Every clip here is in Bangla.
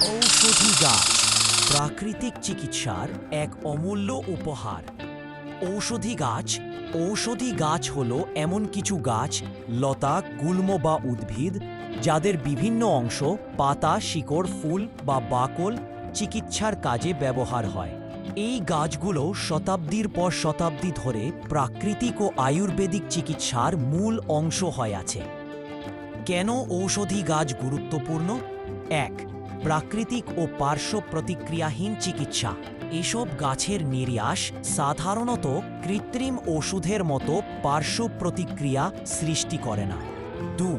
ঔষধি গাছ, প্রাকৃতিক চিকিৎসার এক অমূল্য উপহার। ঔষধি গাছ ঔষধি গাছ হলো এমন কিছু গাছ, লতা, গুল্ম বা উদ্ভিদ, যাদের বিভিন্ন অংশ পাতা, শিকড়, ফুল বা বাকল চিকিৎসার কাজে ব্যবহার হয়। এই গাছগুলো শতাব্দীর পর শতাব্দী ধরে প্রাকৃতিক ও আয়ুর্বেদিক চিকিৎসার মূল অংশ হয়ে আছে। কেন ঔষধি গাছ গুরুত্বপূর্ণ? এক প্রাকৃতিক ও পার্শ্ব প্রতিক্রিয়াহীন চিকিৎসা। এসব গাছের নির্যাস সাধারণত কৃত্রিম ওষুধের মতো পার্শ্ব প্রতিক্রিয়া সৃষ্টি করে না। দু,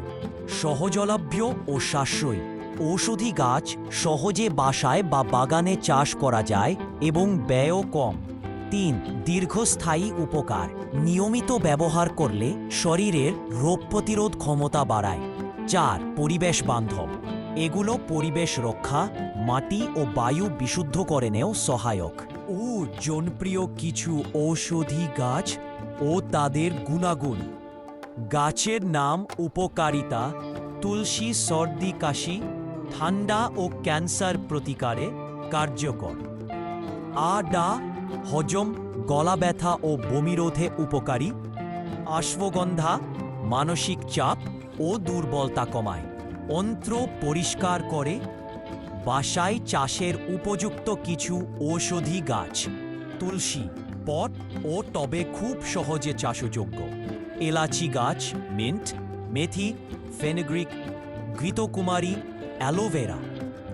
সহজলভ্য ও সাশ্রয়ী। ঔষধি গাছ সহজে বাসায় বা বাগানে চাষ করা যায় এবং ব্যয়ও কম। তিন, দীর্ঘস্থায়ী উপকার। নিয়মিত ব্যবহার করলে শরীরের রোগ প্রতিরোধ ক্ষমতা বাড়ায়। চার, পরিবেশ বান্ধব। এগুলো পরিবেশ রক্ষা, মাটি ও বায়ু বিশুদ্ধ করেনেও সহায়ক। ও জনপ্রিয় কিছু ঔষধি গাছ ও তাদের গুণাগুণ। গাছের নাম উপকারিতা, তুলসী সর্দি কাশি, ঠান্ডা ও ক্যান্সার প্রতিকারে কার্যকর। আডা, হজম, গলা ব্যথা ও বমিরোধে উপকারী। অশ্বগন্ধা মানসিক চাপ ও দুর্বলতা কমায়। অন্ত্র পরিষ্কার করে বাসায় চাষের উপযুক্ত কিছু ঔষধি গাছ, তুলসী, পট ও টবে খুব সহজে চাষযোগ্য। এলাচি গাছ, মিন্ট, মেথি, ফেনেগ্রিক, ঘৃতকুমারী, অ্যালোভেরা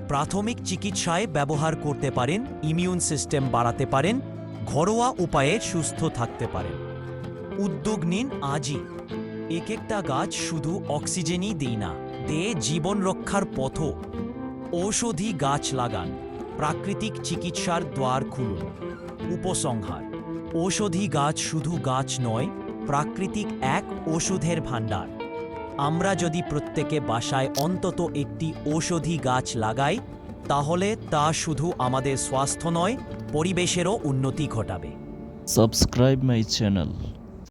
প্রাথমিক চিকিৎসায় ব্যবহার করতে পারেন, ইমিউন সিস্টেম বাড়াতে পারেন, ঘরোয়া উপায়ে সুস্থ থাকতে পারেন। উদ্যোগ নিন আজই। এক একটা গাছ শুধু অক্সিজেনই দেই না। দে জীবন রক্ষার পথও। ঔষধি গাছ লাগান, প্রাকৃতিক চিকিৎসার দ্বার খুলুন। উপসংহার, ঔষধি গাছ শুধু গাছ নয়, প্রাকৃতিক এক ওষুধের ভাণ্ডার। আমরা যদি প্রত্যেকে বাসায় অন্তত একটি ঔষধি গাছ লাগাই, তাহলে তা শুধু আমাদের স্বাস্থ্য নয়, পরিবেশেরও উন্নতি ঘটাবে। Subscribe my channel.